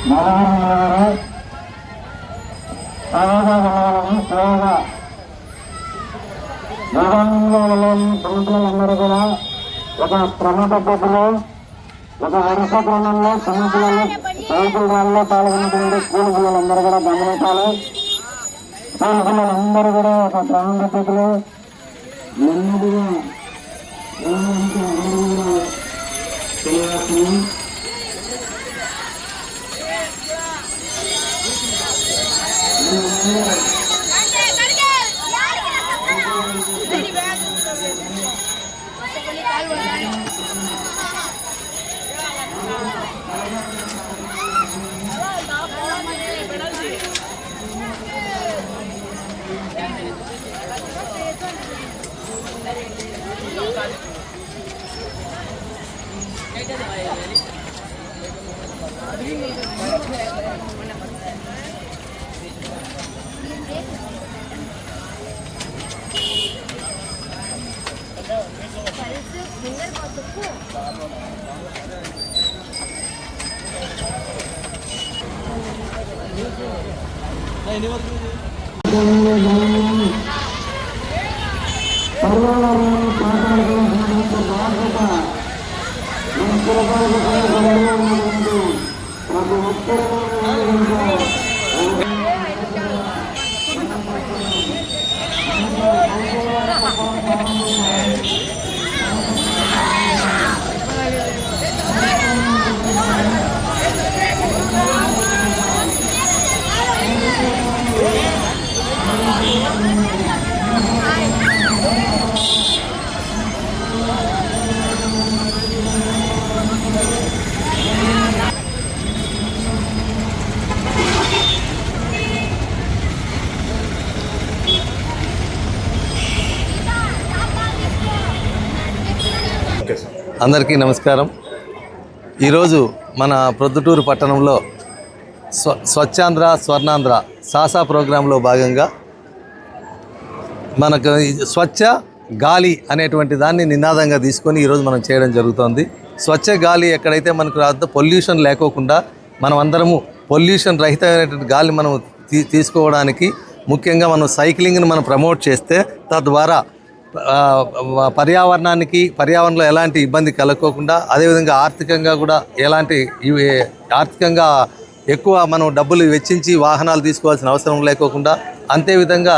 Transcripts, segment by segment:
నలభై కూడా ఒక క్రమ పద్ధతిలో ఒక వరుస క్రమంలో సమితులలో సైకిల్ ర్యాలీలో పాల్గొన్నటువంటి స్కూల్ పిల్లలందరూ కూడా గమనించాలి స్కూల్ పిల్లలందరూ కూడా ఒక క్రమ పద్ధతిలో నెమ్మదిగా ఏమంటే అందరూ కూడా తెలియజేస్తున్నాం అందరికీ నమస్కారం. ఈరోజు మన ప్రొద్దుటూరు పట్టణంలో స్వ స్వచ్ఛాంధ్ర స్వర్ణాంధ్ర సాసా ప్రోగ్రాంలో భాగంగా మనకు స్వచ్ఛ గాలి అనేటువంటి దాన్ని నినాదంగా తీసుకొని ఈరోజు మనం చేయడం జరుగుతోంది. స్వచ్ఛ గాలి ఎక్కడైతే మనకు రాదో పొల్యూషన్ లేకోకుండా మనం అందరము పొల్యూషన్ రహితమైనటువంటి గాలి మనం తీ తీసుకోవడానికి ముఖ్యంగా మనం సైక్లింగ్ని మనం ప్రమోట్ చేస్తే తద్వారా పర్యావరణానికి పర్యావరణంలో ఎలాంటి ఇబ్బంది కలగకోకుండా అదేవిధంగా ఆర్థికంగా కూడా ఎలాంటి ఇవి ఆర్థికంగా ఎక్కువ మనం డబ్బులు వెచ్చించి వాహనాలు తీసుకోవాల్సిన అవసరం లేకోకుండా అంతేవిధంగా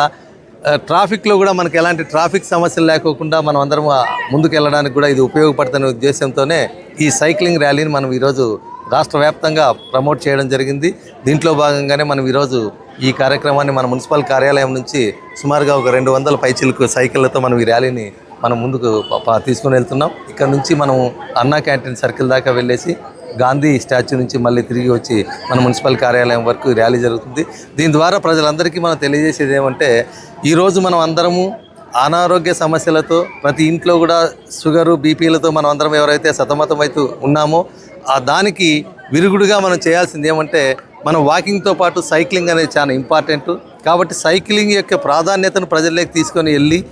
ట్రాఫిక్లో కూడా మనకి ఎలాంటి ట్రాఫిక్ సమస్యలు లేకోకుండా మనం అందరం ముందుకు వెళ్ళడానికి కూడా ఇది ఉపయోగపడుతున్న ఉద్దేశంతోనే ఈ సైక్లింగ్ ర్యాలీని మనం ఈరోజు రాష్ట్ర వ్యాప్తంగా ప్రమోట్ చేయడం జరిగింది. దీంట్లో భాగంగానే మనం ఈరోజు ఈ కార్యక్రమాన్ని మన మున్సిపల్ కార్యాలయం నుంచి సుమారుగా ఒక రెండు వందల పైచిలకు సైకిళ్ళతో మనం ఈ ర్యాలీని మనం ముందుకు ప- వెళ్తున్నాం. ఇక్కడ నుంచి మనం అన్నా క్యాంటీన్ సర్కిల్ దాకా వెళ్ళేసి గాంధీ స్టాచ్యూ నుంచి మళ్ళీ తిరిగి వచ్చి మన మున్సిపల్ కార్యాలయం వరకు ర్యాలీ జరుగుతుంది. దీని ద్వారా ప్రజలందరికీ మనం తెలియజేసేది ఏమంటే ఈరోజు మనం అందరము అనారోగ్య సమస్యలతో ప్రతి ఇంట్లో కూడా షుగరు బీపీలతో మనం అందరం ఎవరైతే సతమతమవుతూ ఉన్నామో ఆ దానికి విరుగుడుగా మనం చేయాల్సింది ఏమంటే మనం వాకింగ్తో పాటు సైక్లింగ్ అనేది చాలా ఇంపార్టెంట్. కాబట్టి సైక్లింగ్ యొక్క ప్రాధాన్యతను ప్రజల్లోకి తీసుకొని వెళ్ళి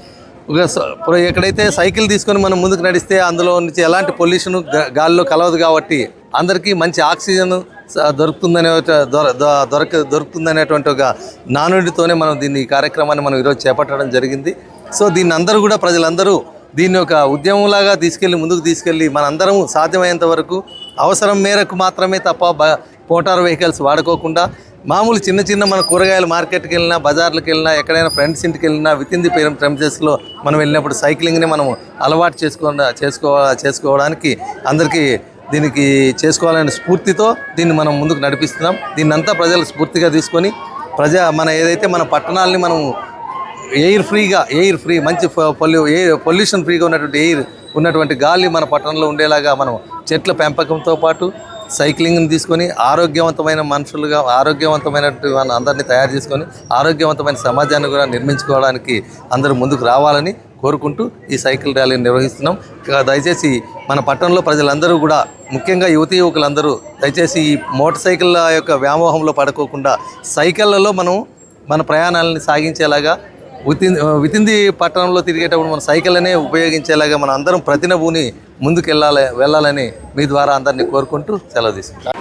ఒక ఎక్కడైతే సైకిల్ తీసుకొని మనం ముందుకు నడిస్తే అందులో నుంచి ఎలాంటి పొల్యూషన్ గాలిలో కలవదు కాబట్టి అందరికీ మంచి ఆక్సిజన్ దొరుకుతుందనే దొర- దొరక దొరుకుతుందనేటువంటి ఒక నానుడితోనే మనం దీన్ని ఈ కార్యక్రమాన్ని మనం ఈరోజు చేపట్టడం జరిగింది. సో దీన్ని అందరూ కూడా ప్రజలందరూ దీన్ని ఒక ఉద్యమంలాగా తీసుకెళ్ళి ముందుకు తీసుకెళ్ళి మనందరం సాధ్యమైనంత వరకు అవసరం మేరకు మాత్రమే తప్ప బ మోటార్ వెహికల్స్ వాడుకోకుండా మామూలు చిన్న చిన్న మన కూరగాయలు మార్కెట్కి వెళ్ళినా బజార్లకు వెళ్ళినా ఎక్కడైనా ఫ్రెండ్స్ ఇంటికి వెళ్ళినా విత్ ఇన్ ది ప్రెమిసెస్లో మనం వెళ్ళినప్పుడు సైక్లింగ్ని మనం అలవాటు చేసుకో చేసుకో చేసుకోవడానికి అందరికీ దీనికి చేసుకోవాలనే స్ఫూర్తితో దీన్ని మనం ముందుకు నడిపిస్తున్నాం. దీన్ని అంతా ప్రజలు స్ఫూర్తిగా తీసుకొని ప్రజా మన ఏదైతే మన పట్టణాలని మనం ఎయిర్ ఫ్రీగా ఎయిర్ ఫ్రీ మంచి పొల్యూ ఎయిర్ పొల్యూషన్ ఫ్రీగా ఉన్నటువంటి ఎయిర్ ఉన్నటువంటి గాలి మన పట్టణంలో ఉండేలాగా మనం చెట్ల పెంపకంతో పాటు సైక్లింగ్ని తీసుకొని ఆరోగ్యవంతమైన మనుషులుగా ఆరోగ్యవంతమైనటువంటి మన అందరినీ తయారు చేసుకొని ఆరోగ్యవంతమైన సమాజాన్ని కూడా నిర్మించుకోవడానికి అందరూ ముందుకు రావాలని కోరుకుంటూ ఈ సైకిల్ ర్యాలీని నిర్వహిస్తున్నాం. దయచేసి మన పట్టణంలో ప్రజలందరూ కూడా ముఖ్యంగా యువతి యువకులందరూ దయచేసి ఈ మోటార్ సైకిళ్ళ యొక్క వ్యామోహంలో పడుకోకుండా సైకిళ్ళలో మనం మన ప్రయాణాలని సాగించేలాగా వితింది వితింది పట్టణంలో తిరిగేటప్పుడు మన సైకిల్నే ఉపయోగించేలాగా మన అందరం ప్రతినభూని ముందుకు వెళ్ళాలి వెళ్ళాలని మీ ద్వారా అందరినీ కోరుకుంటూ సెలవు తీసుకుంటాను